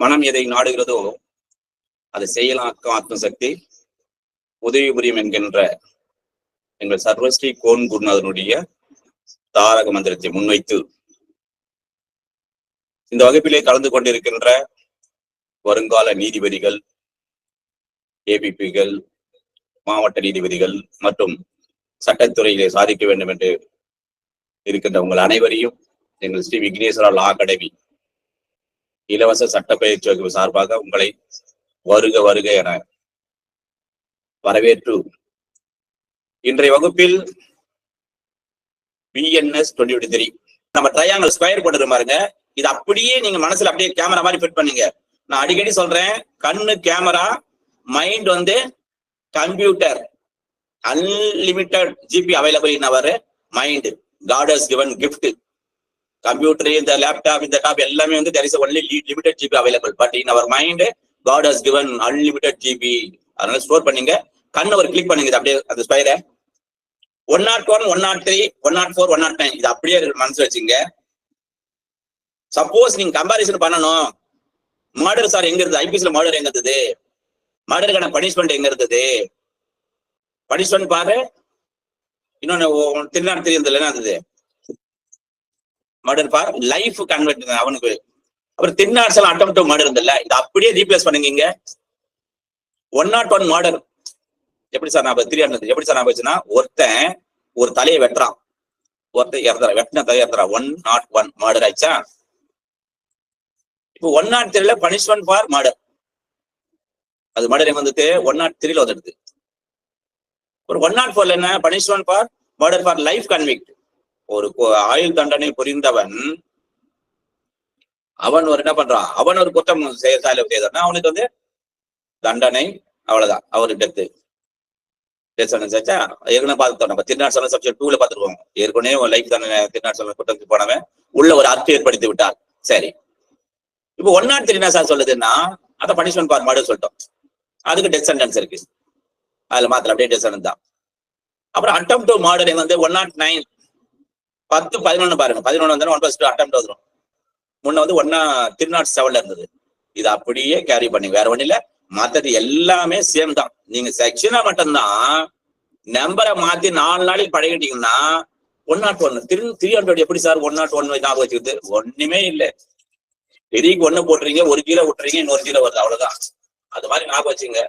மனம் எதை நாடுகிறதோ அதை செயலாக்கும் ஆத்ம சக்தி உதவி புரியும் என்கின்ற எங்கள் சர்வஸ்ரீ கோன் குருநாதனுடைய தாரக மந்திரத்தை முன்வைத்து இந்த வகுப்பிலே கலந்து கொண்டிருக்கின்ற வருங்கால நீதிபதிகள் ஏபிபிகள் மாவட்ட நீதிபதிகள் மற்றும் சட்டத்துறையிலே சாதிக்க வேண்டும் என்று இருக்கின்ற உங்கள் அனைவரையும் எங்கள் ஸ்ரீ விக்னேஸ்வரா லா அகாடமி இலவச சட்ட பயிற்சி வகுப்பு சார்பாக உங்களை வருக வருக என வரவேற்று இன்றைய வகுப்பில் பிஎன்எஸ் டுவெண்ட்டி த்ரீ நம்ம ட்ரையாங்கல் ஸ்கொயர் போட்டு பாருங்க. இது அப்படியே நீங்க மனசுல அப்படியே கேமரா மாதிரி ஃபிட் பண்ணுங்க. நான் அடிக்கடி சொல்றேன் கண்ணு கேமரா மைண்ட் வந்து computer unlimited GB available in our mind God has given gift computer இந்த லேப்டாப் இந்த டாப் எல்லாமே வந்து there is only limited GB available but in our mind God has given unlimited GB அதனால store பண்ணீங்க. கண் ஒரு click பண்ணுங்க. அப்படியே அந்த ஸ்பைரை one nought one one nought three one nought four one nought nine இது அப்படியே மனசு வச்சுங்க. சப்போஸ் நீங்க கம்பாரிசன் பண்ணணும். மர்டர் சார் எங்க இருந்தது? ஐபிஎஸ்ல மர்டர் எங்க இருந்தது? மர்டருக்கான பனிஷ்மெண்ட் எங்க இருந்தது? பனிஷ்மெண்ட் பாரு. இன்னொன்னு திருநாடு தெரியுது இல்லைன்னா இருந்தது மர்டர் ஃபார் லைஃப் கன்வெர்ட் அவனுக்கு. அப்புறம் திருநாட்சல் அட்டம் டு மர்டர் இருந்தல்ல இது அப்படியே ரீப்ளேஸ் பண்ணுங்க இங்க. ஒன் நாட் ஒன் மர்டர் எப்படி சார் நான் த்ரீ ஹண்ட்ரட் எப்படி சார் நான் போச்சுன்னா ஒருத்தன் ஒரு தலையை வெட்டுறான். ஒருத்தன் இறந்துறான் வெட்டின தலையை இறந்துறான். ஒன் நாட் ஒன் மர்டர் ஆயிடுச்சா? இப்போ ஒன் நாட் த்ரீல பனிஷ்மெண்ட் ஃபார் மர்டர் அது மர்டர் வந்துட்டு ஒன் நாட் த்ரீல வந்துடுது. ஒரு ஒன் நாட் ஃபோர்ல என்ன? Punishment for murder for life convict ஒரு ஆயுள் தண்டனை புரிந்தவன் அவன் ஒரு என்ன பண்றான்? அவன் ஒரு குற்றம் செய்தால செய்தான்னா அவனுக்கு வந்து தண்டனை அவ்வளவுதான். அவரு டெத்து டெத் சென்டென்ஸ் ஏற்கனவே பார்த்துட்டோம். நம்ம திருநாள் சொன்ன சப்ஜெக்ட் டூல பார்த்துருவோம். ஏற்கனவே லைஃப் தண்டனை திருநாள் குற்றத்துக்கு போனவன். உள்ள ஒரு அர்த்தம் ஏற்படுத்தி விட்டார் சரி. இப்போ ஒன் நாட் த்ரீ என்ன சார் சொல்லுதுன்னா அதை பனிஷ்மெண்ட் ஃபார் மர்டர் சொல்லிட்டோம். அதுக்கு டெத் சென்டென்ஸ் இருக்கு. அதுல மாத்தல அப்படியே டெத் சென்டென்ஸ் தான். அப்புறம் அட்டம் டு மர்டர் வந்து ஒன் நாட் நைன் பத்து பதினொன்னு பாருங்க. பதினொன்னு வந்தாலும் ஒன் பிளஸ் டூ அட்டம் வந்துடும் முன்ன வந்து ஒன்னா திருநாட் செவன்ல இருந்தது. இது அப்படியே கேரி பண்ணி வேற ஒண்ணு இல்ல மத்தது எல்லாமே சேம் தான். நீங்க செக்ஷனா மட்டும்தான் நம்பரை மாத்தி நாலு நாளைக்கு பழகிட்டீங்கன்னா ஒன் நாட் ஒன் திரு த்ரீ ஹண்ட்ரட் எப்படி சார் ஒன் நாட் ஒன் ஞாபகம் வச்சுக்கிறது ஒண்ணுமே இல்லை. பெரியக்கு ஒண்ணு போடுறீங்க ஒரு கீழே விட்டுறீங்க இன்னொரு கீழே வருது. அவ்வளவுதான். அது மாதிரி ஞாபகம் வச்சுங்க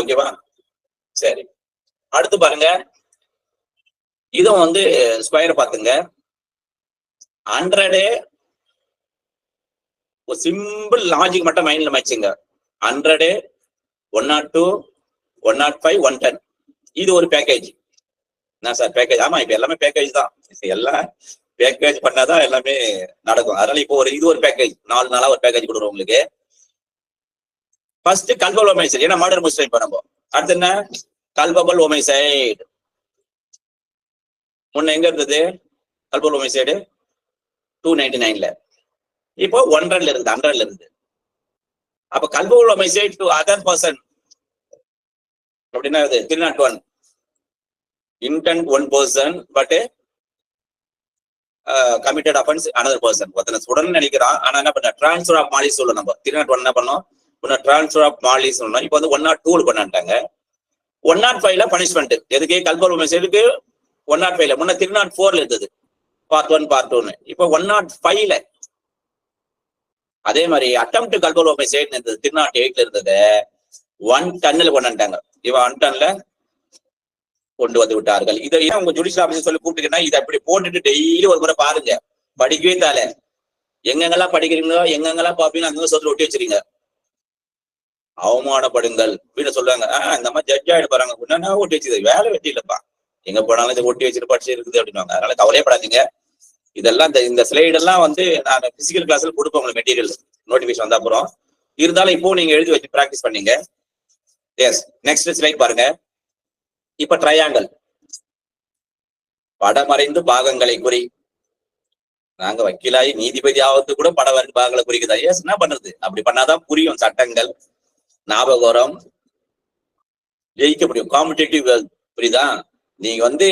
ஓகேவா சரி. அடுத்து பாருங்க. இதுவும் வந்து ஸ்கொயர் பாத்துங்க ஹண்ட்ரடு ஒரு சிம்பிள் லாஜிக் மட்டும் மைண்ட்ல வச்சுங்க. Hundred one nought two one nought five one ten இது ஒரு பேக்கேஜ் என்ன சார் பேக்கேஜ் ஆமா இப்ப எல்லாமே பேக்கேஜ் தான். எல்லாம் பேக்கேஜ் பண்ணாதான் எல்லாமே நடக்கும். அதனால இப்போ ஒரு இது ஒரு பேக்கேஜ் நாலு நாளா ஒரு பேக்கேஜ் கொடுக்குறோம் உங்களுக்கு. ஃபர்ஸ்ட் கல்பல் ஓமைசைட் ஏன்னா மாடர் முடிச்சிட்டோம் இப்போ நம்ம. அடுத்து என்ன? கல்பபல் ஓமைசைட் முன்ன எங்க இருந்தது? கல்பல் சைடு டூ நைன்டி நைன்ல இப்போ ஒன்றன்ல இருந்து ஹண்ட்ரட்ல இருந்து. அப்ப culpable side to other person அப்படின்னா இது three nought one intent one person but committed offence another person ஒருத்தனை உடனே நினைக்கிறான். ஆனா என்ன பண்ண? டிரான்ஸ்ஃபர் ஆஃப் மாலிஸ் சொல்லணும் நம்ம. த்ரீ நாட் ஒன் என்ன பண்ணோம்? ஒன்னு டிரான்ஸ்ஃபர் ஆஃப் மாலிஸ் சொல்லணும் இப்போ வந்து ஒன் நாட் டூ பண்ணிட்டாங்க ஒன் நாட் ஃபைவ்ல பனிஷ்மெண்ட் எதுக்கு? கல்பல் சைடுக்கு ஒன் நாட் ஃபைவ்ல முன்ன த்ரீ நாட் ஃபோர்ல இருந்தது. பார்ட் ஒன் பார்ட் டூன்னு இப்போ ஒன் நாட் ஃபைவ்ல அதே மாதிரி அட்டம் டு கல்பல் மெசேஜ் இருந்தது. த்ரீ நாட் எயிட்ல இருந்தது. ஒன் டன்னில் வந்துட்டாங்க. இவன் ஒன் டன்ல கொண்டு வந்து விட்டார்கள். இதை ஏன் உங்க ஜுடிஷியல் ஆபீசர் சொல்லி கூப்பிட்டுக்கிட்டா இதை அப்படி போட்டுட்டு டெய்லி ஒரு முறை பாருங்க. படிக்கவே தால எங்கெங்கெல்லாம் படிக்கிறீங்களோ எங்கெங்கெல்லாம் பாப்பீங்க அந்த சொல்லி ஒட்டி வச்சிருங்க. அவமானப்படுங்கள் அப்படின்னு சொல்லுவாங்க ஆஹ் இந்த மாதிரி ஜட்ஜ் ஆயிட போறாங்க. ஒட்டி வச்சது வேலை வெட்டி இல்லப்பா. எங்க போனாலும் இதை ஒட்டி வச்சுட்டு இருக்குது அப்படின்வாங்க அதனால கவலையப்படாதீங்க. இதெல்லாம் இந்த இந்த ஸ்லைட் வந்து நான் பிசிக்கல் கிளாஸ்ல கொடுப்பேன் உங்களுக்கு மெட்டீரியல் நோட்டிபிகேஷன் வந்த அப்புறம். இருந்தாலும் இப்போ நீங்க எழுதி வச்சு ப்ராக்டிஸ் பண்ணீங்க. எஸ் நெக்ஸ்ட் ஸ்லைட் பாருங்க. இப்ப ட்ரையாங்கல் படமறைந்து பாகங்களை குறி. நாங்க வக்கீலாயி நீதிபதி ஆவது கூட படம் வரைந்து பாகங்களை குறிக்குதா? எஸ் என்ன பண்றது? அப்படி பண்ணாதான் புரியும் சட்டங்கள். ஞாபகம் ஜெயிக்க முடியும். காம்படிட்டிவ் புரியுதா? நீ வந்து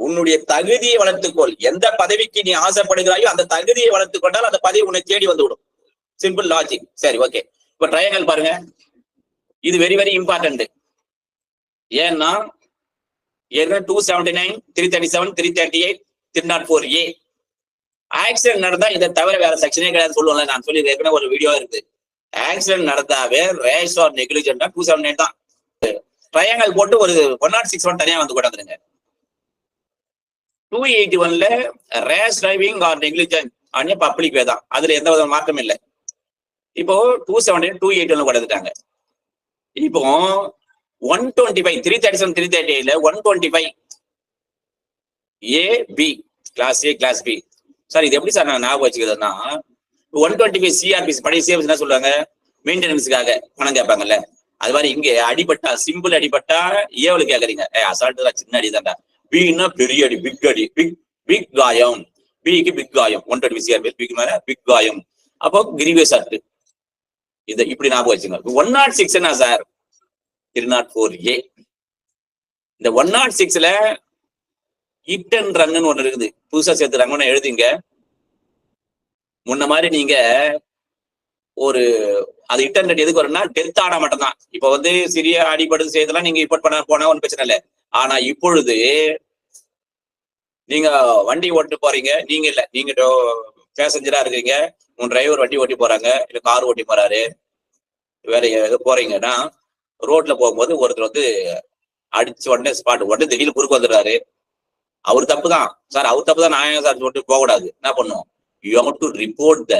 உன்னுடைய தகுதியை வளர்த்துக்கொள். எந்த பதவிக்கு நீ ஆசைப்படுகிறாயோ அந்த தகுதியை வளர்த்துக்கொண்டால் அந்த பதவி உன்னை தேடி வந்து விடும் சிம்பிள் லாஜிக் சரி ஓகே இப்ப ட்ரையாங்கல் பாருங்க. இது வெரி வெரி இம்பார்ட்டன்ட் ஏன்னா ஏற்கனவே two seventy nine three thirty seven three thirty eight three nought four A accident நடந்தா இதை தவிர வேற செக்ஷனே கிடையாது சொல்லுவோம்ல. நான் சொல்லி ஏற்கனவே ஒரு வீடியோ இருக்கு. ஆக்சிடென்ட் நடந்தாவே ரேஷ் ஆர் நெக்லிஜென்டா டூ செவன் நைன் தான். ட்ரையாங்கல் போட்டு ஒரு ஒன் நாட் சிக்ஸ் ஒன் தனியாக வந்து கொண்டாந்துருங்க டூ எயிட்டி ஒன்ல ரேஷ் டிரைவிங் ஆர் நெக்லிஜென்ட் அங்கே பப்ளிக் வே தான். அதுல எந்த வித மாற்றமும் இல்லை. இப்போ டூ செவன்டீன் டூ எயிட்டி ஒன்ல கொண்டாந்துட்டாங்க இப்போ one twenty five three thirty seven three thirty எயிட்ல one twenty five A B class A class B sir இது எப்படி சார் நான் ஞாபகம் வச்சுக்கிறதுனா ஒன் டுவெண்ட்டி ஃபைவ் சிஆர்பிசி பழைய சிஆர்பிசி என்ன சொல்லுவாங்க? மெயின்டெனன்ஸுக்காக பணம் கேட்பாங்கல்ல. அது மாதிரி இங்க அடிபட்டா சிம்பிள் அடிபட்டா ஏவலு கேக்குறீங்க. ஏ அசால்ட்டு தான் சின்ன அடி தான்டா. பின்னா பெரிய அடி பிக் அடி பிக் பிக் காயம். பிக்கு பிக் காயம். ஒன் டுவெண்ட்டி சிஆர்பி பிக் மேல பிக் காயம். அப்போ கிரிவேஸ் அட்டு இதை இப்படி ஞாபகம் வச்சுங்க ஒன் நாட் சிக்ஸ் என்ன sir three nought four A இந்த ஒன் நாட் சிக்ஸ்ல இட்டன் ரங்குன்னு ஒன்று இருக்குது. புதுசா சேர்த்துறாங்கன்னு எழுதிங்க. முன்ன மாதிரி நீங்க ஒரு அது இன்டர்நெட் எதுக்கு வரும்னா டெத் ஆனா மட்டும்தான். இப்ப வந்து சிறிய அடிபடு செய்தெல்லாம் நீங்க ரிப்போர்ட் பண்ண போனா ஒன்றும் பிரச்சனை இல்லை. ஆனா இப்பொழுது நீங்க வண்டி ஓட்டு போறீங்க நீங்க இல்ல நீங்க பேசஞ்சரா இருக்கீங்க உன் டிரைவர் வண்டி ஓட்டி போறாங்க இல்ல கார் ஓட்டி போறாரு வேற எது போறீங்கன்னா ரோட்ல போகும்போது ஒருத்தர் வந்து அடிச்ச உடனே ஸ்பாட் உடனே திடீர்னு குறுக்கு வந்துடுறாரு. அவர் தப்பு தான். சார் அவர் தப்பு தான். நான் ஏன் சார் சொல்லிட்டு போக கூடாது என்ன பண்ணும்? You have to report the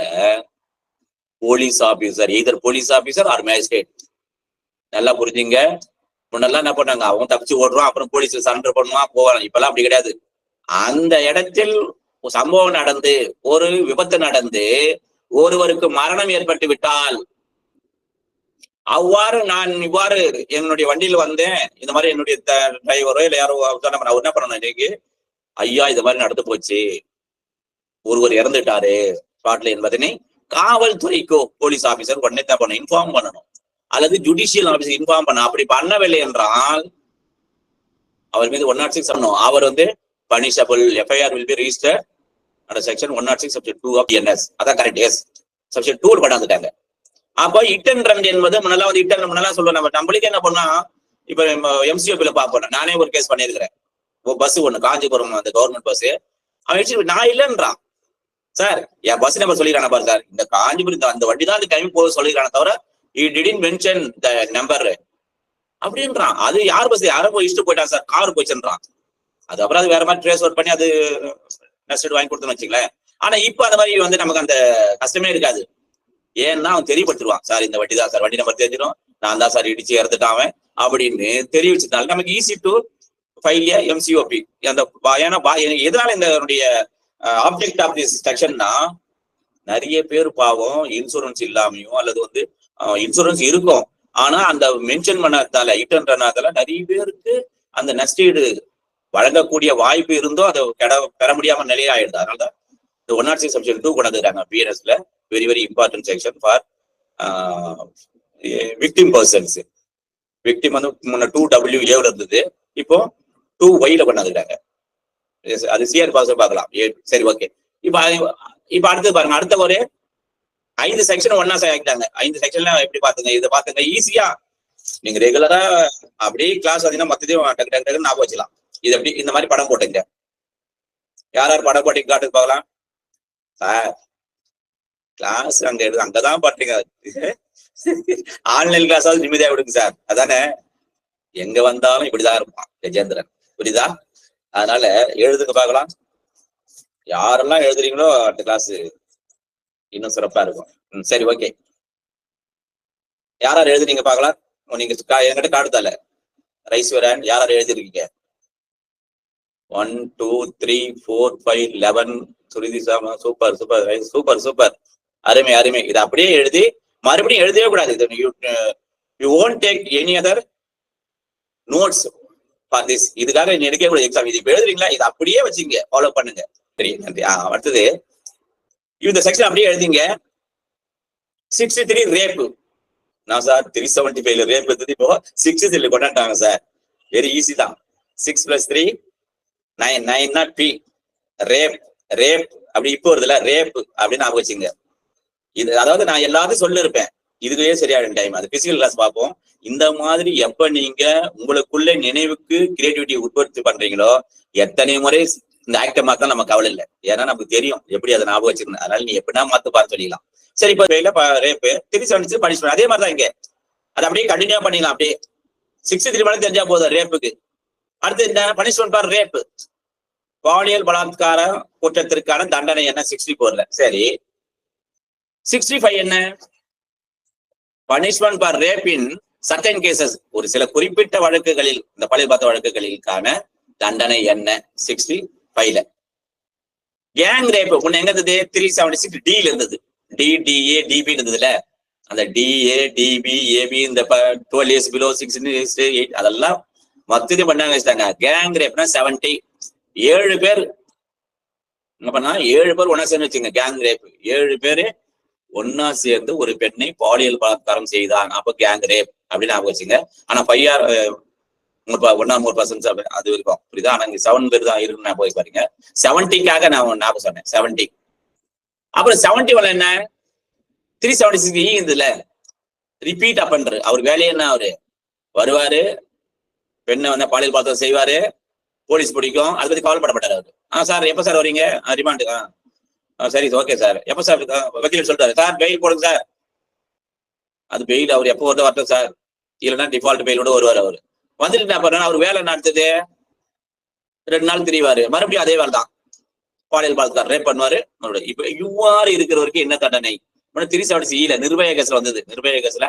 police officer either police officer or magistrate நல்லா புரிஞ்சுங்க. முன்னெல்லாம் என்ன பண்ணாங்க? அவன் தப்பிச்சு ஓடுறான் அப்புறம் போலீஸ்ல சரண்டர் பண்ணுவான் போவான். இப்பெல்லாம் அப்படி கிடையாது. அந்த இடத்தில் சம்பவம் நடந்து ஒரு விபத்து நடந்து ஒருவருக்கு மரணம் ஏற்பட்டு விட்டால் அவ்வாறு நான் இவ்வாறு என்னுடைய வண்டியில வந்தேன். இந்த மாதிரி என்னுடைய டிரைவரோ இல்ல யாரோ சொன்ன அவர் என்ன பண்ணணும் இன்னைக்கு? ஐயா இது மாதிரி நடந்து போச்சு. ஒருவர் இறந்துட்டாரு. ஸ்பாட்ல என்பதனை காவல்துறைக்கோ போலீஸ் ஆபீசர் உடனே தான் பண்ணணும் இன்ஃபார்ம் பண்ணணும். அல்லது ஜுடிஷியல் ஆபீசர் இன்ஃபார்ம் பண்ண அப்படி பண்ணவில்லை என்றால் அவர் மீது ஒன் நாட் சிக்ஸ் பண்ணணும். அவர் வந்து punishable FIR will be register அந்த section one nought six subject to of NS அதான் கரெக்ட் எஸ் சப்ஜெக்ட் டூ கொண்டாந்துட்டாங்க. அப்போ இட் அண்ட் ரன் என்பது முன்னெல்லாம் வந்து இட் அண்ட் முன்னெல்லாம் சொல்லுவோம் நம்ம. நம்மளுக்கு என்ன பண்ணா இப்ப எம்சிஓபில பார்ப்போம். நானே ஒரு கேஸ் பண்ணியிருக்கிறேன். பஸ் ஒண்ணு காஞ்சிபுரம் அந்த கவர்மெண்ட் பஸ் அவன் நான் இல்லைன்றான். சார் என் பஸ் நம்பர் சொல்லிக்கிறான பாரு சார். இந்த காஞ்சிபுரம் அந்த வண்டி தான் அந்த கிளம்பி போக சொல்லிக்கிறான தவிர இ டிடின் மென்ஷன் த நம்பர் அப்படின்றான். அது யார் பஸ் யாரும் போய் இஷ்டம் போயிட்டான் சார். கார் போச்சுன்றான் அதுக்கப்புறம் அது வேற மாதிரி ட்ரேஸ் ஒர்க் பண்ணி அது நெஸ்ட் வாங்கி கொடுத்தோம்னு வச்சுங்களேன் ஆனா இப்போ அந்த மாதிரி வந்து நமக்கு அந்த கஷ்டமே இருக்காது. ஏன்னா அவன் தெரியப்படுத்திடுவான். சார் இந்த வண்டி தான் சார். வண்டி நம்பர் தெரிஞ்சிடும். நான் தான் சார் இடிச்சு இறந்துட்டான் அப்படின்னு தெரிவிச்சதுனால நமக்கு ஈஸி டு ஃபைல் எம்சிஓபி அந்த ஏன்னா எதனால இந்த ஆப்ஜெக்ட் ஆஃப் திஸ் செக்ஷன்னா நிறைய பேர் பாவம் இன்சூரன்ஸ் இல்லாமையும் அல்லது வந்து இன்சூரன்ஸ் இருக்கும். ஆனா அந்த மென்ஷன் பண்ணதால இட்டன்றனால நிறைய பேருக்கு அந்த நஷ்டீடு வழங்கக்கூடிய வாய்ப்பு இருந்தோ அதை கெட பெற முடியாம நிலையாயிடுது அதனால இந்த one R six section to கொண்டாந்துருக்காங்க. பிஎன்எஸ்ல very very important section for victim persons victim வந்து முன்ன டூ டபிள்யூ ஏவில் இருந்தது. இப்போ டூ ஒய்ல கொண்டாந்துருக்காங்க. அது சிஆர் பாஸ் பார்க்கலாம். ஏ, சரி ஓகே இப்போ இப்ப இப்போ அடுத்து பாருங்க. அடுத்த ஒரு ஐந்து செக்ஷன் ஒன்னா ஆக்கிட்டாங்க. ஐந்து செக்ஷன்ல எப்படி பாத்துங்க இதை பாத்துங்க ஈஸியா நீங்க ரெகுலரா அப்படியே கிளாஸ் வந்தீங்கன்னா மொத்தத்தையும் டக்கு டக்கு டக்குன்னு ஞாபகம் வச்சுக்கலாம். இது எப்படி? இந்த மாதிரி படம் போட்டுங்க. யார் யார் படம் போட்டி காட்டுக்கு பார்க்கலாம். சார் கிளாஸ் அங்க எடுத்து அங்கதான் பாட்டுங்க ஆன்லைன் கிளாஸாவது நிம்மதியா விடுங்க சார். அதானே? எங்க வந்தாலும் இப்படிதான் இருப்பான். கஜேந்திரன். புரியுதா? அதனால எழுதுங்க பார்க்கலாம். யாரெல்லாம் எழுதுறீங்களோ அடுத்த கிளாஸ் இன்னும் சிறப்பா இருக்கும். ம், சரி ஓகே யாரார் எழுதுறீங்க பார்க்கலாம். நீங்க என்கிட்ட காடுதால ரைஸ் வரேன் யார் எழுதிருக்கீங்க? One two three four five eleven Shruti Sama super super super super அருமை அருமை. இதை அப்படியே எழுதி மறுபடியும் எழுதவே கூடாது. இது you you won't take any other notes for this இதுக்காக நீ எடுக்க கூட எக்ஸாம் இது எழுதுறீங்களா? இது அப்படியே வச்சுங்க. ஃபாலோ பண்ணுங்க. சரி நன்றி. அடுத்தது. இந்த செக்ஷன் அப்படியே எழுதிங்க. சிக்ஸ்டி த்ரீ ரேப்பு நான் சார் த்ரீ செவன்டி ஃபைவ்ல ரேப் எடுத்தது இப்போ சிக்ஸ்டி த்ரீல கொண்டாட்டாங்க சார் வெரி ஈஸி தான். Six plus three nine nine nought B rape rape அப்படி இப்போ வருதுல ரேப் அப்படின்னு ஞாபகம் வச்சுங்க. இது அதாவது நான் எல்லாத்தையும் சொல்லிருப்பேன். இதுவே சரியான டைம் அது பிசிக்கல் கிளாஸ் பார்ப்போம். இந்த மாதிரி எப்ப நீங்க உங்களுக்குள்ள நினைவுக்கு கிரியேட்டிவிட்டி உற்பத்தி பண்றீங்களோ எத்தனை முறை இந்த ஆக்டை மாத்தா நம்ம கவலை இல்லை. ஏன்னா நமக்கு தெரியும் எப்படி அதை ஞாபகம் வச்சிருந்தேன் அதனால நீ எப்படின்னா மாத்து பார்த்து சொல்லிக்கலாம் சரி இப்ப வெயில ரேப்பு திருச்சி வந்துச்சு பனிஷ்மெண்ட் அதே மாதிரி தான் இங்க. அதை அப்படியே கண்டினியூ பண்ணிக்கலாம் அப்படியே சிக்ஸ்டி த்ரீ மணி தெரிஞ்சா போதும் ரேப்புக்கு அடுத்து இந்த பனிஷ்மெண்ட் பார் ரேப்பு பாலியல் பலாத்கார குற்றத்திற்கான தண்டனை என்ன? சிக்ஸ்டி போர்ல சரி. சிக்ஸ்டி ஃபைவ் என்ன? பனிஷ்மெண்ட் பார் ரேப்பின் சர்டன் கேசஸ் ஒரு சில குறிப்பிட்ட வழக்குகளில் இந்த பழைய பார்த்த வழக்குகளுக்கான தண்டனை என்ன? சிக்ஸ்டி ஃபைவ்ல கேங் ரேப் முன்ன எங்க இருந்தது? த்ரீ செவன்டி சிக்ஸ் டில இருந்தது. டி டிஏ டிபி இருந்ததுல. அந்த டிஏ டிபி ஏபி இந்த twelve years below six years eight அதெல்லாம் மொத்தத்தையும் பண்ணாங்க வச்சுட்டாங்க. கேங் ரேப்னா செவன்டி ஏழு பேர் என்ன பண்ணா? ஏழு பேர் ஒன்னா சேர்ந்து வச்சுங்க கேங் ரேப் ஏழு பேரு ஒன்னா சேர்ந்து ஒரு பெண்ணை பாலியல் பலாத்காரம் செய்தான். அப்ப கேங் ரேப் அப்படின்னு ஞாபகம் வச்சுங்க. ஆனா பையார் ஒன்னா மூணு பர்சன்ட் அது இருக்கும். புரியுதா? ஆனா இங்க செவன் பேர் தான் இருக்குன்னு நான் போய் பாருங்க. செவன்டிக்காக நான் ஞாபகம் சொன்னேன். செவன்டி அப்புறம் செவன்டி ஒன் என்ன? த்ரீ செவன்டி சிக்ஸ் ஈ இருந்ததுல ரிப்பீட் பண்றாரு. அவர் வேலையை என்ன அவரு? வருவாரு. பெண்ணை வந்து பாலியல் பலாத்காரம் செய்வாரு. போலீஸ் பிடிக்கும். அதை பத்தி கவலைப்பட மாட்டாரு அவரு. ஆ சார் எப்ப சார் வரீங்க? ரிமாண்டு சரி ஓகே சார் எப்போ சார் வக்கீல் சொல்றாரு. சார் பெயில் போடுங்க சார் அது பெயில் அவர் எப்போ வந்து வரட்டும் சார் இல்லைன்னா டிஃபால்ட் பெயிலோட வருவார் அவர். வந்துட்டு என்ன பண்ணா அவர் வேலை நடத்தது? ரெண்டு நாள் தெரியவாரு மறுபடியும் அதே வேலை தான். பாலியல் பலாத்காரம் ரேப் பண்ணுவாரு. மறுபடியும் இப்ப இவ்வாறு இருக்கிறவருக்கு என்ன தண்டனை? த்ரீ செவன்டி செய்யல நிர்பய கேஸ்ல வந்தது. நிர்பய கேஸ்ல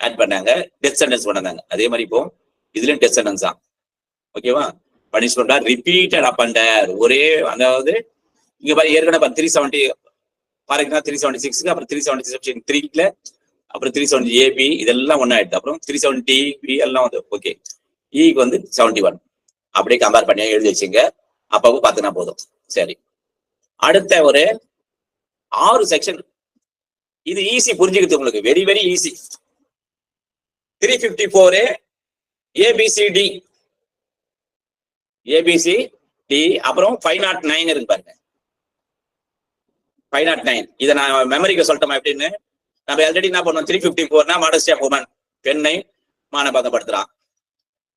ஆட் பண்ணாங்க. டெத் சென்டென்ஸ் பண்ணாங்க. அதே மாதிரி இப்போ இதுலயும் டெத் சென்டென்ஸ் தான். ஓகேவா பனிஷ்மெண்டா ரிப்பீட்டட் அப்பண்டர் ஒரே அதாவது இங்க பாரு ஏற்கனவே three seventy four three seventy சிக்ஸ்க்கு அப்புறம் த்ரீ செவன்டி செக்ஷன் த்ரீல அப்புறம் த்ரீ செவன்டி ஏபி இதெல்லாம் ஒன்னு ஆயிடுது அப்புறம் த்ரீ செவன்டி பி எல்லாம் வந்து ஓகே இக்கு e வந்து செவன்டி ஒன் அப்படியே கம்பேர் பண்ணி எழுதி வச்சுங்க. அப்பவும் பார்த்துனா போதும். சரி. அடுத்த ஒரு ஆறு செக்ஷன் இது ஈஸி புரிஞ்சுக்கிறது உங்களுக்கு. Very very easy three fifty four A B C D A B C D அப்புறம் ஃபைவ் நாட் நைன் இருக்கு பாருங்க. ஃபைவ் நாட் நைன் இதை நான் மெமரிக்கு சொல்லட்டோமா எப்படின்னு? நம்ம ஆல்ரெடி என்ன பண்ணோம்? த்ரீ ஃபிஃப்டி ஃபோர்னா மாடஸ்டி ஆஃப் உமன் பெண்ணை மானபங்கப்படுத்துறான்.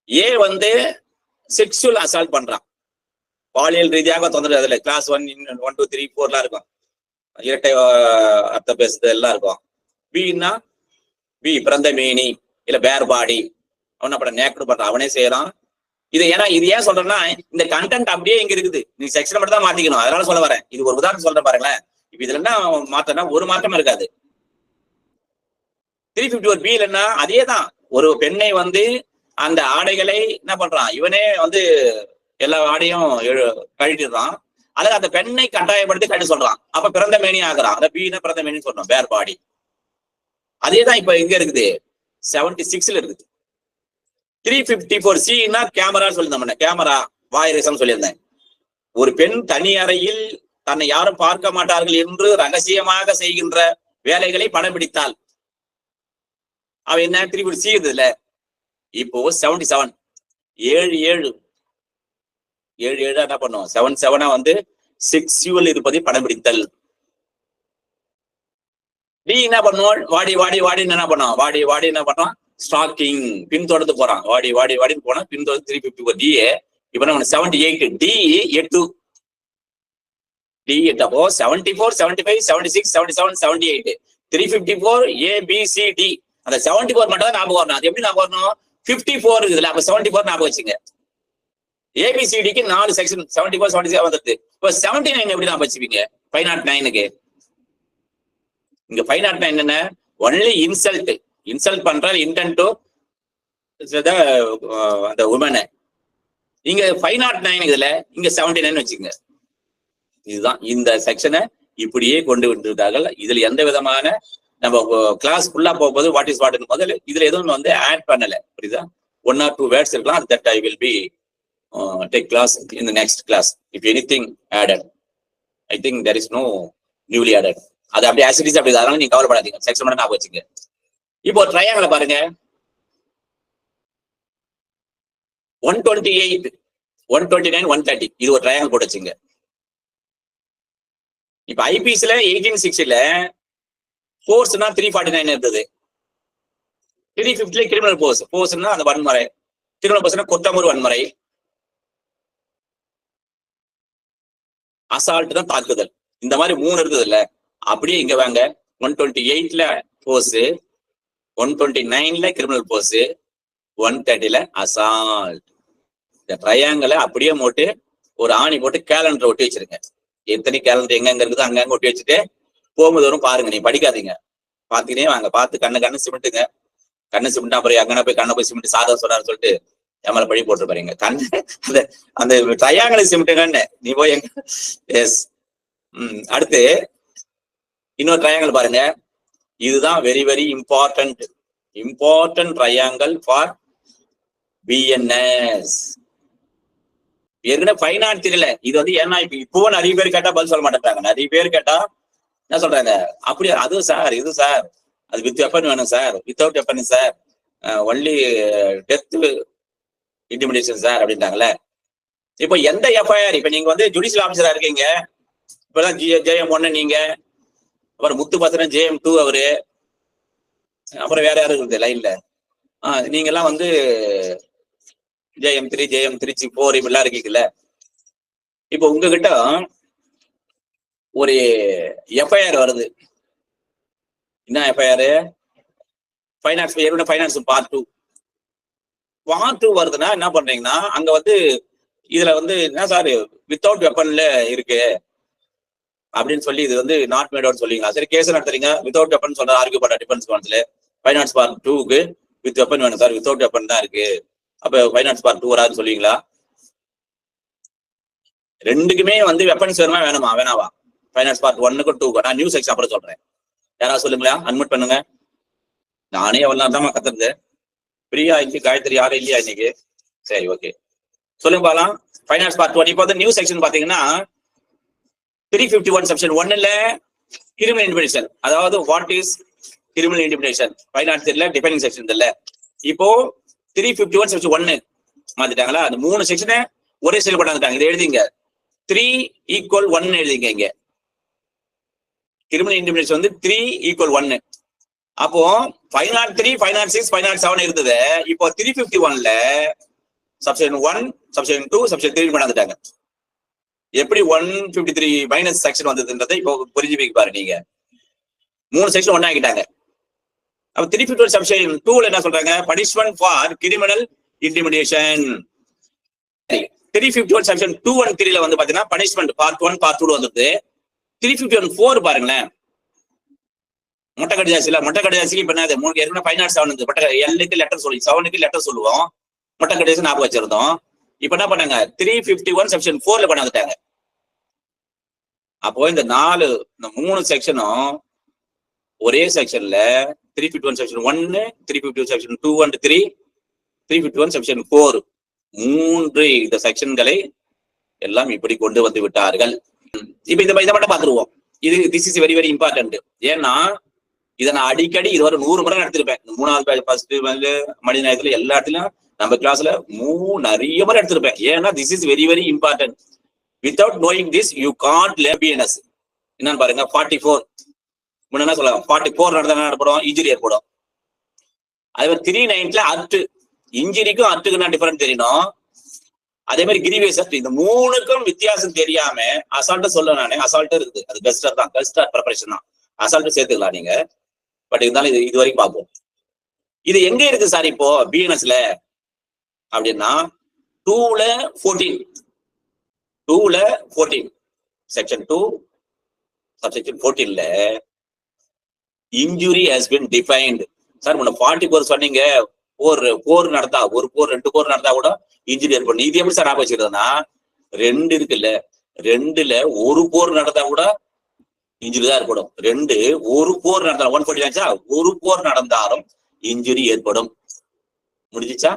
ஏ வந்து செக்ஷுவல் அசால்ட் பண்றான். பாலியல் ரீதியாக தொந்தரவு அதுல class one one two three ஃபோர்லாம் இருக்கும். இரட்டை ஆஹ், அர்த்தம் பேசுறது எல்லாம் இருக்கும். பின்னா பி பிறந்த மீனி இல்ல பேர் பாடி அவன் அப்படி நேக்கடு பண்றான். அவனே செய்யறான். இது ஏன்னா இது ஏன் சொல்றேன்னா இந்த கண்டென்ட் அப்படியே இங்க இருக்குது. நீ செக்ஷன் மட்டும் தான் மாத்திக்கணும். அதனால சொல்ல வரேன். இது ஒரு உதாரணம் சொல்றேன் பாருங்களேன். இப்ப இதுல என்ன மாத்தனா ஒரு மாற்றமா இருக்காது. த்ரீ பிப்டி ஒரு பிலன்னா அதே தான் ஒரு பெண்ணை வந்து அந்த ஆடைகளை என்ன பண்றான்? இவனே வந்து எல்லா ஆடையும் கழிட்டுறான் அதாவது அந்த பெண்ணை கட்டாயப்படுத்தி கழட்டி சொல்றான். அப்ப பிறந்த மேனி ஆகுறான். அந்த பீனா பிறந்த மேனி சொல்றோம். பேர் பாடி அதே தான் இப்ப எங்க இருக்குது. செவன்டி சிக்ஸ்ல இருக்குது. த்ரீ பிப்டி ஃபோர் சின்னா கேமரா சொல்லியிருந்தேன் கேமரா வாயரசம் சொல்லியிருந்தேன். ஒரு பெண் தனி அறையில் தன்னை யாரும் பார்க்க மாட்டார்கள் என்று ரகசியமாக செய்கின்ற வேலைகளை படம் பிடித்தால் அவ என்ன திருப்பி செய்யுது இல்ல இப்போ செவன்டி செவன் ஏழு ஏழு. ஏழு ஏழு என்ன பண்ணும்? செவன் செவனா வந்து செக்ஸுவல் இருப்பதை படம் பிடித்தல். நீ என்ன பண்ணுவோம் வாடி வாடி வாடின்னு என்ன பண்ணுவோம் வாடி வாடி என்ன பண்றான் ஸ்டாக்கிங் பின்தொடர்ந்து போறான். வாடி வாடி வாடின்னு போனா பின்தொடர்ந்து த்ரீ பிப்டி ஃபோர் டிஏ இப்ப நம்ம செவன்டி எயிட் டி எட்டு. D seventy four seventy five seventy six seventy seven seventy eight three fifty four ABCD D அந்த செவன்டி ஃபோர் மட்டும் தான் ஞாபகம் வரணும். அது எப்படி ஞாபகம் வரணும்? ஃபிஃப்டி ஃபோர் இருக்குதுல அப்ப செவன்டி ஃபோர் ஞாபகம் வச்சுங்க. ஏபிசிடிக்கு நாலு section seventy four seventy seven வந்துருது. இப்போ செவன்டி நைன் எப்படி ஞாபகம் வச்சுப்பீங்க? ஃபைவ் நாட் நைனுக்கு இங்க ஃபைவ் நாட் நைன் என்ன? ஒன்லி இன்சல்ட் இன்சல்ட் பண்ற இன்டென்ட் டு அந்த உமனை இங்க ஃபைவ் நாட் நைன் இதுல இங்க செவன்டி நைன் வச்சுக்கோங்க. இதுதான். இந்த செக்ஷனை இப்படியே கொண்டு வந்திருக்கார்கள். இதுல எந்த விதமான நம்ம கிளாஸ் ஃபுல்லா போகும்போது வாட் இஸ் வாட் முதல்ல இதுல எதுவும் வந்து ஆட் பண்ணல. புரியுதா? ஒன் ஆர் டூ வேர்ட்ஸ் இருக்கலாம். That I will be take class in the next class if anything added I think there is no newly added அது அப்படியே ஆசிடிஸ் அப்படி அதனால நீங்க கவலைப்படாதீங்க. செக்ஷன் மட்டும் நான் வச்சுங்க. இப்போ ட்ரையாங்கல பாருங்க. One twenty eight one twenty nine one thirty இது ஒரு ட்ரையாங்கல் போட்டு வச்சுங்க. இப்ப ஐபிஎஸ்ல எயிட்டீன் சிக்ஸ்டில போர்ஸ்னா த்ரீ ஃபார்ட்டி நைன் இருந்தது. த்ரீ ஃபிஃப்டில கிரிமினல் போர்ஸ் போர்ஸ்னா அந்த வன்முறை. கிரிமினல் போர்ஸ்னா கொத்தமூர் வன்முறை. அசால்ட் தான் தாக்குதல். இந்த மாதிரி மூணு இருந்தது இல்ல அப்படியே இங்க வாங்க. ஒன் டுவெண்ட்டி எயிட்ல போர்ஸ் ஒன் டுவெண்ட்டி நைன்ல கிரிமினல் போர்ஸ் ஒன் தேர்ட்டில அசால்ட் இந்த ட்ரையாங்கிளை அப்படியே போட்டு ஒரு ஆணி போட்டு கேலண்டர் ஒட்டி வச்சிருங்க. எத்தனை கேலண்டர் எங்கெங்க இருக்குது அங்கங்க ஒட்டி வச்சுட்டு போகும்போது வரும் பாருங்க நீ படிக்காதீங்க. பாத்துக்கிட்டே வாங்க பார்த்து கண்ணு கண்ணு சிமெண்ட்டுங்க கண்ணு சிமெண்ட் அப்புறம் எங்கன்னா போய் கண்ணை போய் சிமெண்ட் சாதம் சொல்றாரு சொல்லிட்டு எம்மல பழி போட்டு பாருங்க கண்ணு அந்த அந்த ட்ரையாங்கலை சிமெண்ட்டுங்கன்னு நீ போய் எங்க எஸ் உம் அடுத்து இன்னொரு ட்ரையாங்கல் பாருங்க. இதுதான் very very important important triangle for BNS ஏற்கனவே ஃபைன் தெரியல இது வந்து ஏன்னா இப்ப இப்போ நிறைய பேர் கேட்டா பதில் சொல்ல மாட்டேங்கிறாங்க நிறைய பேர் கேட்டா என்ன சொல்றாங்க? அப்படியா அது சார் இது சார். அது வித் வெப்பன் வேணும் sir. Without weapon sir. Only death intimidation sir அப்படின்றாங்கல்ல. இப்போ எந்த எஃப்ஐஆர் இப்போ நீங்க வந்து ஜுடிஷியல் ஆஃபீஸரா இருக்கீங்க. இப்பதான் ஜி ஜேஎம் ஒன்னு நீங்க. அப்புறம் முத்து பாத்திரம் ஜேஎம் டூ அவரு. அப்புறம் வேற யாரும் இருக்குது லைன்ல ஆஹ் நீங்க எல்லாம் வந்து ஜெயம் த்ரீ ஜேஎம் திருச்சி ஃபோர் இப்படிலாம் இருக்கீங்கல்ல. இப்போ உங்ககிட்ட ஒரு எஃப்ஐஆர் வருது. என்ன எஃப்ஐஆர் ஃபைனான்ஸ் ஏற்கனவே finance part two part two வருதுன்னா என்ன பண்றீங்கன்னா அங்க வந்து இதுல வந்து என்ன சார் வித்தவுட் வெப்பன்ல இருக்கு. அப்படின்னு சொல்லி இது வந்து நாட் மேட் அவுட் சொல்லிங்களா சரி கேஸ் நடத்துறீங்க வித்தவுட் வெப்பன் சொல்ற ஆர்கியூ பண்ண டிஃபென்ஸ் கவுன்சில் ஃபைனான்ஸ் பார்ட் டூக்கு வித் வெப்பன் வேணும் சார் வித்தவுட் வெப்பன் தான் இருக்கு. அப்ப ஃபைனான்ஸ் பார்ட் டூ வராதுன்னு சொல்லுவீங்களா? ரெண்டுக்குமே வந்து வெப்பன்ஸ் வேணுமா வேணுமா? வேணாவா? ஃபைனான்ஸ் பார்ட் ஒன்னுக்கும் டூக்கும் நான் நியூஸ் எக்ஸ் அப்புறம் சொல்றேன். யாராவது சொல்லுங்களா? அட்மிட் பண்ணுங்க. நானே எவ்வளவு தான் கத்துறது. பிரியா இன்னைக்கு காயத்ரி யாரும் இல்லையா இன்னைக்கு? சரி ஓகே சொல்லுங்க பாலாம். ஃபைனான்ஸ் பார்ட் ஒன் இப்போ வந்து நியூஸ் செக்ஷன் பாத்தீங்கன்னா த்ரீ ஃபிஃப்டி ஒன் செக்ஷன் ஒன்னுல கிரிமினல் இன்டிமிடேஷன் அதாவது what is criminal intimidation finance தெரியல டிபெண்டிங் செக்ஷன் தெரியல இப்போ த்ரீ ஃபிஃப்டி ஒன் செக்ஷன் ஒன்னு மாத்திட்டாங்களா? அந்த மூணு செக்ஷனை ஒரே செயல் கொண்டாந்துட்டாங்க இதை எழுதிங்க. த்ரீ ஈக்குவல் ஒன் எழுதிங்க இங்க. கிரிமினல் இண்டிபெண்டன்ஸ் வந்து த்ரீ ஈக்குவல் ஒன்னு அப்போ five naught three five naught six five naught seven இருந்தது. இப்போ த்ரீ ஃபிஃப்டி ஒன்ல subsection one subsection two subsection three கொண்டாந்துட்டாங்க எப்படி one fifty three minus section வந்ததுன்றதை இப்போ புரிஞ்சு பாரு நீங்க. மூணு செக்ஷன் ஒன்னா ஆகிட்டாங்க அப்ப த்ரீ ஃபிஃப்டி ஒன் சப்ஷன் டூல என்ன சொல்றாங்க? Punishment for criminal intimidation three fifty one section two one த்ரீல வந்து பாத்தீங்கன்னா punishment part one part two வந்தது. த்ரீ பிப்டி ஒன் ஃபோர் பாருங்களேன். மொட்டை கடிதாசில மொட்டை கடிதாசிக்கு இப்ப என்ன மூணு ஏற்கனவே ஃபைவ் நாட் செவன் மொட்டை எல்லுக்கு லெட்டர் சொல்லி செவனுக்கு லெட்டர் சொல்லுவோம். மொட்டை கடிதாசி ஞாபகம் வச்சிருந்தோம். இப்ப என்ன பண்ணாங்க? த்ரீ பிப்டி ஒன் செக்ஷன் போர்ல கொண்டாந்துட்டாங்க அப்போ இந்த நாலு இந்த மூணு செக்ஷனும் ஒரே செக்ஷன்ல த்ரீ ஃபிஃப்டி ஒன் செக்ஷன் ஒன்னு three fifty one section two and three three fifty one section four மூன்று இந்த செக்ஷன்களை எல்லாம் இப்படி கொண்டு வந்து விட்டார்கள். இப்ப இந்த இதை மட்டும் பாத்துருவோம் இது this is very very important ஏன்னா இதை நான் அடிக்கடி இதுவரை நூறு முறை நடத்திருப்பேன் மூணாவது ஃபர்ஸ்ட் மணி நேரத்துல எல்லா இடத்துலயும் நம்ம கிளாஸ்ல மூ நிறைய முறை எடுத்திருப்பேன். ஏன்னா this is very very important without knowing this you can't லேபியனஸ் என்னன்னு பாருங்க ஃபார்ட்டி ஃபோர் என்ன சொல்லலாம்? ஃபார்ட்டி ஃபோர் நடந்தா ஏற்படும் இன்ஜுரி ஏற்படும் அதே மாதிரி த்ரீ நைன்ல அட்டு இன்ஜுரிக்கும் அட்டுக்கு நான் டிஃபரன்ஸ் தெரியணும் அதே மாதிரி கிரிவியஸ் அர்ட் இந்த மூணுக்கும் வித்தியாசம் தெரியாம அசால்ட்டு சொல்ல நானே. அசால்ட்டும் இருக்குது. அது பெஸ்டர் தான். பெஸ்டர் ப்ரிப்பரேஷன் தான். அசால்ட்டு சேர்த்துக்கலாம் நீங்க. பட் இருந்தாலும் இது இது வரைக்கும் பார்ப்போம். இது எங்க இருக்கு சார் இப்போ? பிஎன்எஸ்ல அப்படின்னா டூல ஃபோர்டீன் டூல fourteen section two subsection ஃபோர்டீன்ல injury has been defined sir முன்ன ஃபார்ட்டி போர் சொன்னீங்க. போர் போர் நடந்தா ஒரு போர் ரெண்டு போர் நடந்தா கூட இன்ஜுரி ஏற்படும். இது எப்படி சார் ஞாபகம் வச்சுக்கிறதுனா ரெண்டு இருக்குல்ல. ரெண்டுல ஒரு போர் நடந்தா கூட இன்ஜுரி தான் ஏற்படும். ரெண்டு ஒரு போர் நடந்தாலும் ஒன் ஃபோர்ட்டி ஒரு போர் நடந்தாலும் இன்ஜுரி ஏற்படும். முடிஞ்சிச்சா?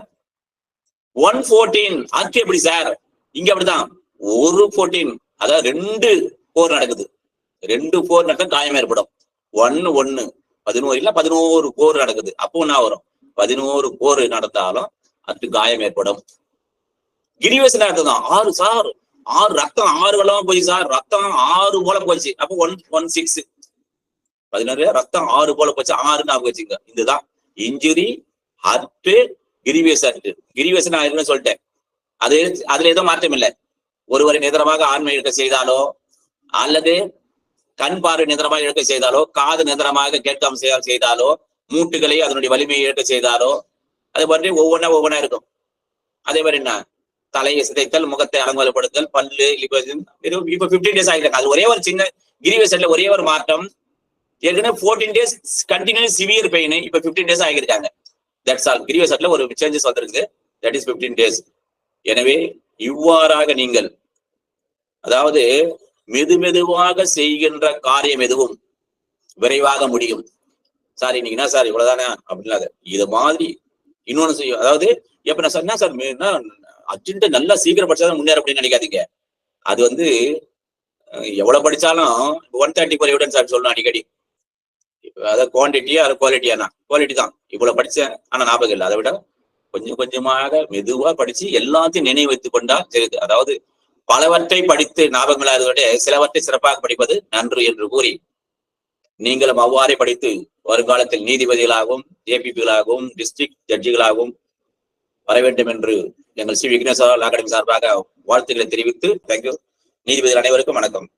ஒன் ஃபோர்டீன் அது எப்படி சார் இங்க அப்படிதான். ஒரு ஃபோர்டீன் அதாவது ரெண்டு போர் நடக்குது. ரெண்டு போர் நடக்க காயம் ஏற்படும். ஒன்னு ஒன்னு. பதினோரு இல்ல பதினோரு போர் நடக்குது. அப்போ என்ன வரும்? பதினோரு போர் நடந்தாலும் அதுக்கு காயம் ஏற்படும். கிரிவேச நடக்குதான் ஆறு சார் ஆறு ரத்தம் ஆறு வளமா போச்சு சார். ரத்தம் ஆறு போல போச்சு. அப்போ ஒன் ஒன் சிக்ஸ் பதினோரு ரத்தம் ஆறு போல போச்சு. ஆறு ஞாபகம் வச்சுங்க இதுதான் injury hurt grievous hurt grievous நான் சொல்லிட்டேன். அது அதுல ஏதோ மாற்றம் இல்லை ஒருவரை எதிரமாக ஆண்மை இருக்க செய்தாலோ அல்லது கண் பார்வை நிதரமாக இழக்க செய்தாலோ காது நிதரமாக கேட்காம செய்தாலோ மூட்டுகளை அதனுடைய வலிமையை இழக்க செய்தாலோ அது மாதிரி ஒவ்வொன்றா ஒவ்வொன்றா இருக்கும். அதே மாதிரி என்ன? தலையை சிதைத்தல் முகத்தை அலங்கோலப்படுத்தல் பல்லு இப்போ இது இப்ப பிப்டீன் டேஸ் ஆகிருக்கு அது ஒரே ஒரு சின்ன கிரிவசன்ல ஒரே ஒரு மாற்றம். ஏற்கனவே fourteen days continuous severe pain இப்ப பிப்டீன் டேஸ் ஆகியிருக்காங்க. தட்ஸ் ஆல் கிரிவசன்ல ஒரு சேஞ்சஸ் வந்திருக்கு தட் இஸ் பிப்டீன் டேஸ் எனவே இவ்வாறாக நீங்கள் அதாவது மெது மெதுவாக செய்கின்ற காரியம் எதுவும்? விரைவாக முடியும். சார் இன்னைக்கு என்ன சார் இவ்வளவுதானே? அப்படின்னு இது மாதிரி இன்னொன்னு செய்யும் அதாவது எப்ப நான் என்ன சார் அர்ஜென்ட் நல்லா சீக்கிரம் படிச்சாதான் முன்னேற அப்படின்னு நினைக்காதீங்க. அது வந்து எவ்வளவு படிச்சாலும் one thirty four evidence sir சொல்லணும் அடிக்கடி. அதாவது குவான்டிட்டியா அது குவாலிட்டியானா குவாலிட்டி தான். இவ்வளவு படிச்சேன் ஆனா ஞாபகம் இல்லை. அதை விட கொஞ்சம் கொஞ்சமாக மெதுவா படிச்சு எல்லாத்தையும் நினைவு வைத்துக் கொண்டா அதாவது பலவற்றை படித்து ஞாபகம் விட சிலவற்றை சிறப்பாக படிப்பது நன்று என்று கூறி நீங்களும் அவ்வாறே படித்து வருங்காலத்தில் நீதிபதிகளாகவும் ஏபிபிகளாகவும் டிஸ்ட்ரிக்ட் ஜட்ஜிகளாகவும் வர வேண்டும் என்று எங்கள் ஸ்ரீ விக்னேஸ்வரா அகாடமி சார்பாக வாழ்த்துக்களை தெரிவித்து தேங்க்யூ நீதிபதிகள் அனைவருக்கும் வணக்கம்.